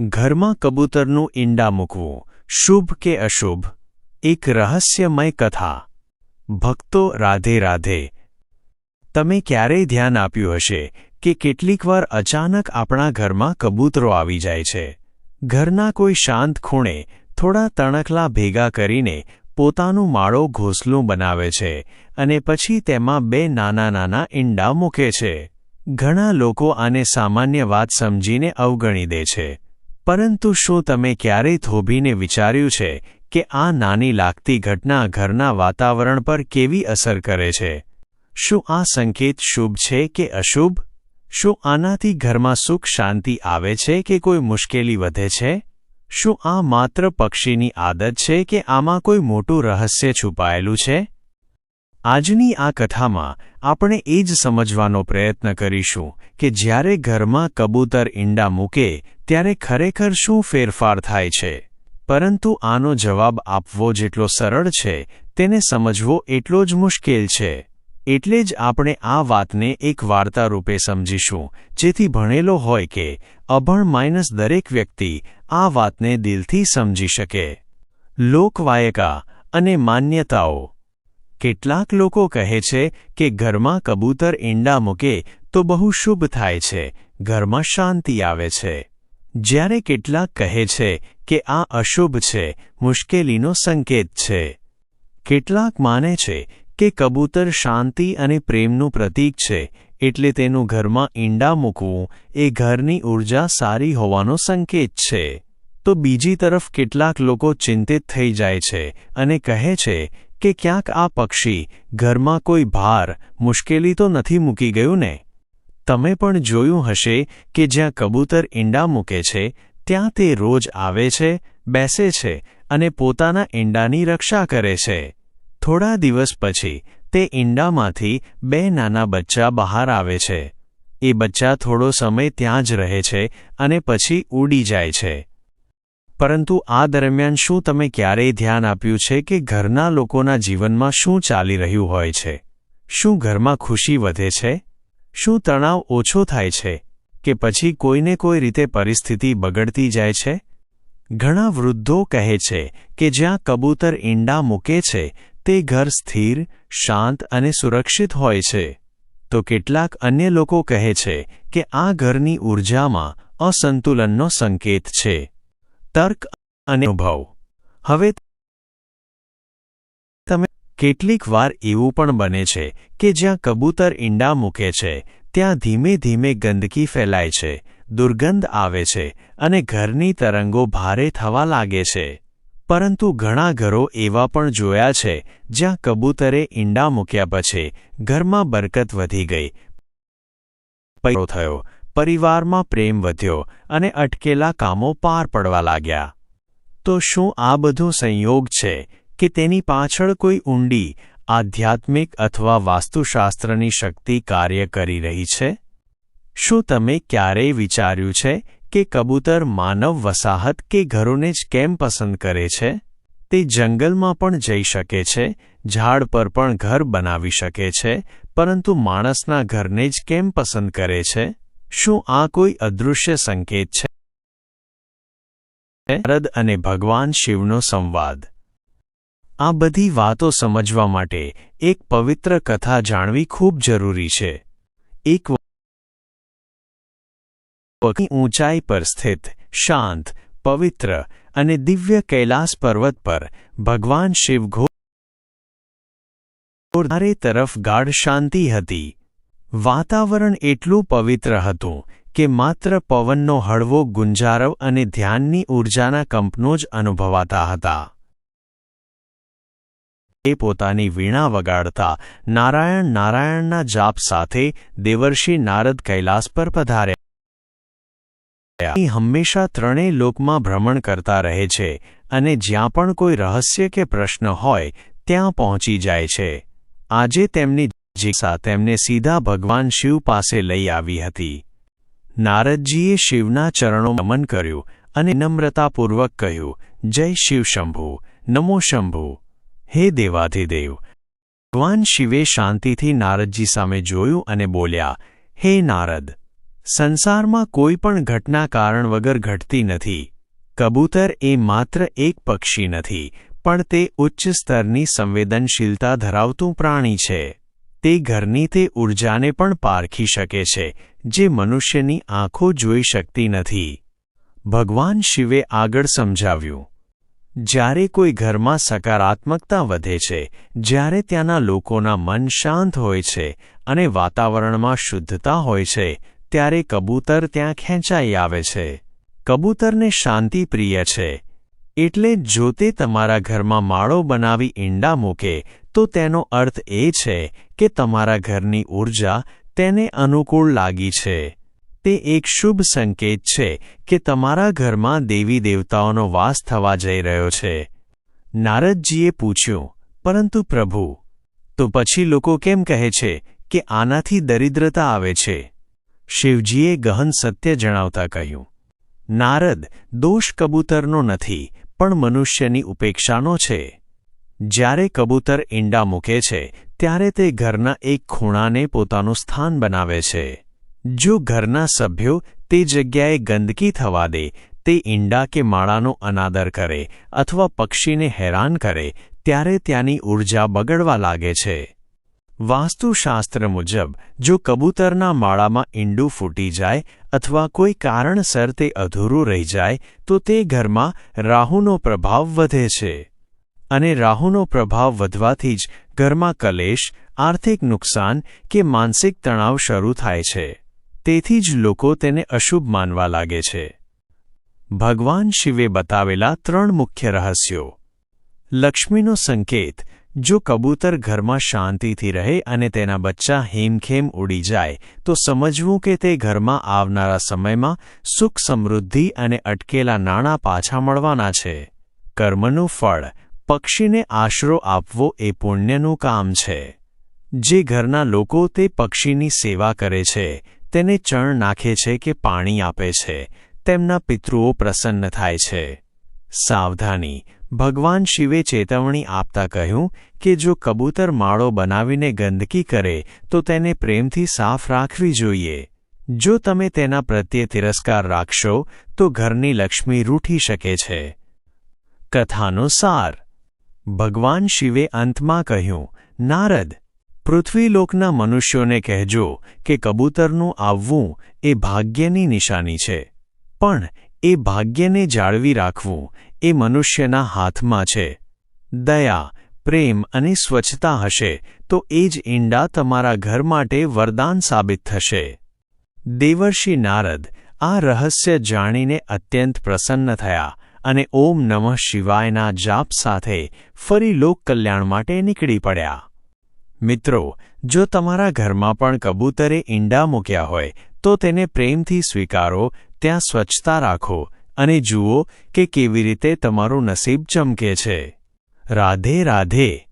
ઘરમાં કબૂતરનું ઈંડા મૂકવું. શુભ કે અશુભ? એક રહસ્યમય કથા. ભક્તો રાધે રાધે. તમે ક્યારેય ધ્યાન આપ્યું હશે કે કેટલીકવાર અચાનક આપણા ઘરમાં કબૂતરો આવી જાય છે. ઘરના કોઈ શાંત ખૂણે થોડા તણખલા ભેગા કરીને પોતાનું માળો ઘોંસલું બનાવે છે અને પછી તેમાં બે નાના નાના ઈંડા મૂકે છે. ઘણા લોકો આને સામાન્ય વાત સમજીને અવગણી દે છે. પરંતુ શું તમે ક્યારેય થોભીને વિચાર્યું છે કે આ નાની લાગતી ઘટના ઘરના વાતાવરણ પર કેવી અસર કરે છે? શું આ સંકેત શુભ છે કે અશુભ? શું આનાથી ઘરમાં સુખ શાંતિ આવે છે કે કોઈ મુશ્કેલી વધે છે? શું આ માત્ર પક્ષીની આદત છે કે આમાં કોઈ મોટું રહસ્ય છુપાયેલું છે? આજની આ કથામાં આપણે એ જ સમજવાનો પ્રયત્ન કરીશું કે જ્યારે ઘરમાં કબૂતર ઈંડા મૂકે, ત્યારે ખરેખર શું ફેરફાર થાય છે? પરંતુ આનો જવાબ આપવો જેટલો સરળ છે, તેને સમજવો એટલો જ મુશ્કેલ છે. એટલે જ આપણે આ વાતને એક વાર્તા રૂપે સમજીશું, જેથી ભણેલો હોય કે અભણ માઇનસ દરેક વ્યક્તિ આ વાતને દિલથી સમજી શકે. લોકવાયકા અને માન્યતાઓ. કેટલાક લોકો કહે છે કે ઘરમાં કબૂતર ઈંડા મૂકે તો બહુ શુભ થાય છે, ઘરમાં શાંતિ આવે છે. જ્યારે કેટલાક કહે છે કે આ અશુભ છે, મુશ્કેલીનો સંકેત છે. કેટલાક માને છે કે કબૂતર શાંતિ અને પ્રેમનું પ્રતીક છે, એટલે તેનું ઘરમાં ઈંડા મૂકવું એ ઘરની ઊર્જા સારી હોવાનો સંકેત છે. તો બીજી તરફ કેટલાક લોકો ચિંતિત થઈ જાય છે અને કહે છે કે ક્યાંક આ પક્ષી ઘરમાં કોઈ ભાર મુશ્કેલી તો નથી મૂકી ગયું ને? તમે પણ જોયું હશે કે જ્યાં કબૂતર ઈંડા મૂકે છે, ત્યાં તે રોજ આવે છે, બેસે છે અને પોતાના ઈંડાની રક્ષા કરે છે. થોડા દિવસ પછી તે ઈંડામાંથી બે નાના બચ્ચા બહાર આવે છે. એ બચ્ચા થોડો સમય ત્યાં જ રહે છે અને પછી ઉડી જાય છે. પરંતુ આ દરમિયાન શું તમે ક્યારેય ધ્યાન આપ્યું છે કે ઘરના લોકોના જીવનમાં શું ચાલી રહ્યું હોય છે? શું ઘરમાં ખુશી વધે છે? શું તણાવ ઓછો થાય છે? કે પછી કોઈને કોઈ રીતે પરિસ્થિતિ બગડતી જાય છે? ઘણા વૃદ્ધો કહે છે કે જ્યાં કબૂતર ઈંડા મૂકે છે, તે ઘર સ્થિર, શાંત અને સુરક્ષિત હોય છે. તો કેટલાક અન્ય લોકો કહે છે કે આ ઘરની ઊર્જામાં અસંતુલનનો સંકેત છે. તર્ક અને અનુભવ. હવે તમે કેટલીક વાર એવું પણ બને છે કે જ્યાં કબૂતર ઈંડા મૂકે છે, ત્યાં ધીમે ધીમે ગંદકી ફેલાય છે, દુર્ગંધ આવે છે અને ઘરની તરંગો ભારે થવા લાગે છે. પરંતુ ઘણા ઘરો એવા પણ જોયા છે જ્યાં કબૂતરે ઈંડા મૂક્યા પછી ઘરમાં બરકત વધી ગઈ. થયો. પરિવારમાં પ્રેમ વધ્યો અને અટકેલા કામો પાર પડવા લાગ્યા. તો શું આ બધો સંયોગ છે કે તેની પાછળ કોઈ ઊંડી, આધ્યાત્મિક અથવા વાસ્તુશાસ્ત્રની શક્તિ કાર્ય કરી રહી છે? શું તમે ક્યારેય વિચાર્યું છે કે કબૂતર માનવ વસાહત કે ઘરોને જ કેમ પસંદ કરે છે? તે જંગલમાં પણ જઈ શકે છે, ઝાડ પર પણ ઘર બનાવી શકે છે, પરંતુ માણસના ઘરને જ કેમ પસંદ કરે છે? શું આ કોઈ અદૃશ્ય સંકેત છે નારદ અને ભગવાન શિવનો સંવાદ આ બધી વાતો સમજવા માટે એક પવિત્ર કથા જાણવી ખૂબ જરૂરી છે એક ઊંચાઈ પર સ્થિત શાંત પવિત્ર અને દિવ્ય કૈલાસ પર્વત પર ભગવાન શિવ ઘોર તરફ ગાઢ શાંતિ હતી વાતાવરણ એટલું પવિત્ર હતું કે માત્ર પવનનો હળવો ગુંજારવ અને ધ્યાનની ઊર્જાના કંપનો જ અનુભવાતા હતા. એ પોતાની વીણા વગાડતા નારાયણ નારાયણના જાપ સાથે દેવર્ષિ નારદ કૈલાસ પર પધાર્યા. હંમેશા ત્રણેય લોકમાં ભ્રમણ કરતા રહે છે અને જ્યાં પણ કોઈ રહસ્ય કે પ્રશ્ન હોય, ત્યાં પહોંચી જાય છે. આજે તેમની જીસા તેમને સીધા ભગવાન શિવ પાસે લઈ આવી હતી. નારદજીએ શિવના ચરણો નમન કર્યું અને નમ્રતાપૂર્વક કહ્યું, જય શિવ શંભુ, નમો શંભુ. હે દેવાધિદેવ. ભગવાન શિવે શાંતિથી નારદજી સામે જોયું અને બોલ્યા, હે નારદ, સંસારમાં કોઈ પણ ઘટના કારણ વગર ઘટતી નથી. કબૂતર એ માત્ર એક પક્ષી નથી, પણ તે ઉચ્ચ સ્તરની સંવેદનશીલતા ધરાવતું પ્રાણી છે. તે ઘરની તે ઊર્જાને પણ પારખી શકે છે, જે મનુષ્યની આંખો જોઈ શકતી નથી. ભગવાન શિવે આગળ સમજાવ્યું. જ્યારે કોઈ ઘરમાં સકારાત્મકતા વધે છે, જ્યારે ત્યાંના લોકોના મન શાંત હોય છે અને વાતાવરણમાં શુદ્ધતા હોય છે, ત્યારે કબૂતર ત્યાં ખેંચાઈ આવે છે. કબૂતરને શાંતિ પ્રિય છે. એટલે જો તે તમારા ઘરમાં માળો બનાવી ઈંડા મૂકે તો તેનો અર્થ એ છે કે તમારા ઘરની ઊર્જા તેને અનુકૂળ લાગી છે. તે એક શુભ સંકેત છે કે તમારા ઘરમાં દેવી દેવતાઓનો વાસ થવા જઈ રહ્યો છે. નારદજીએ પૂછ્યું, પરંતુ પ્રભુ, તો પછી લોકો કેમ કહે છે કે આનાથી દરિદ્રતા આવે છે? શિવજીએ ગહન સત્ય જણાવતા કહ્યું, નારદ દોષ કબૂતરનો નથી, પણ મનુષ્યની ઉપેક્ષાનો છે. જ્યારે કબૂતર ઈંડા મૂકે છે, ત્યારે તે ઘરના એક ખૂણાને પોતાનું સ્થાન બનાવે છે. જો ઘરના સભ્યો તે જગ્યાએ ગંદકી થવા દે, તે ઈંડા કે માળાનો અનાદર કરે અથવા પક્ષીને હેરાન કરે, ત્યારે ત્યાંની ઊર્જા બગડવા લાગે છે. વાસ્તુશાસ્ત્ર મુજબ, જો કબૂતરના માળામાં ઈંડું ફૂટી જાય અથવા કોઈ કારણસર તે અધૂરું રહી જાય, તો તે ઘરમાં રાહુનો પ્રભાવ વધે છે. અને રાહુનો પ્રભાવ વધવાથી જ ઘરમાં કલેશ, આર્થિક નુકસાન કે માનસિક તણાવ શરૂ થાય છે. તેથી જ લોકો તેને અશુભ માનવા લાગે છે. ભગવાન શિવે બતાવેલા ત્રણ મુખ્ય રહસ્યો. લક્ષ્મીનો સંકેત, જો કબૂતર ઘરમાં શાંતિથી રહે અને તેના બચ્ચા હેમખેમ ઉડી જાય, તો સમજવું કે તે ઘરમાં આવનારા સમયમાં સુખ સમૃદ્ધિ અને અટકેલા નાણાં પાછા મળવાના છે. કર્મનું ફળ પક્ષીને આશરો આપવો એ પુણ્યનું કામ છે. જે ઘરના લોકો તે પક્ષીની સેવા કરે છે, તેને ચણ નાખે છે કે પાણી આપે છે, તેમના પિતૃઓ પ્રસન્ન થાય છે. સાવધાની, ભગવાન શિવે ચેતવણી આપતા કહ્યું કે જો કબૂતર માળો બનાવીને ગંદકી કરે, તો તેને પ્રેમથી સાફ રાખવી જોઈએ. જો તમે તેના પ્રત્યે તિરસ્કાર રાખશો, તો ઘરની લક્ષ્મી રૂઠી શકે છે. કથાનો સાર ભગવાન શિવે અંતમાં કહ્યું, નારદ, પૃથ્વીલોકના મનુષ્યોને કહેજો કે કબૂતરનું આવવું એ ભાગ્યની નિશાની છે. પણ એ ભાગ્યને જાળવી રાખવું એ મનુષ્યના હાથમાં છે. દયા, પ્રેમ અને સ્વચ્છતા હશે તો એ જ ઈંડા તમારા ઘર માટે વરદાન સાબિત થશે. દેવર્ષિ નારદ આ રહસ્ય જાણીને અત્યંત પ્રસન્ન થયા અને ઓમ નમઃ શિવાયના જાપ સાથે ફરી લોકકલ્યાણ માટે નીકળી પડ્યા. મિત્રો, જો તમારા ઘરમાં પણ કબૂતરે ઈંડા મૂક્યા હોય, તો તેને પ્રેમથી સ્વીકારો, ત્યાં સ્વચ્છતા રાખો, અને જુઓ કે કેવી રીતે તમારું નસીબ ચમકે છે. રાધે રાધે.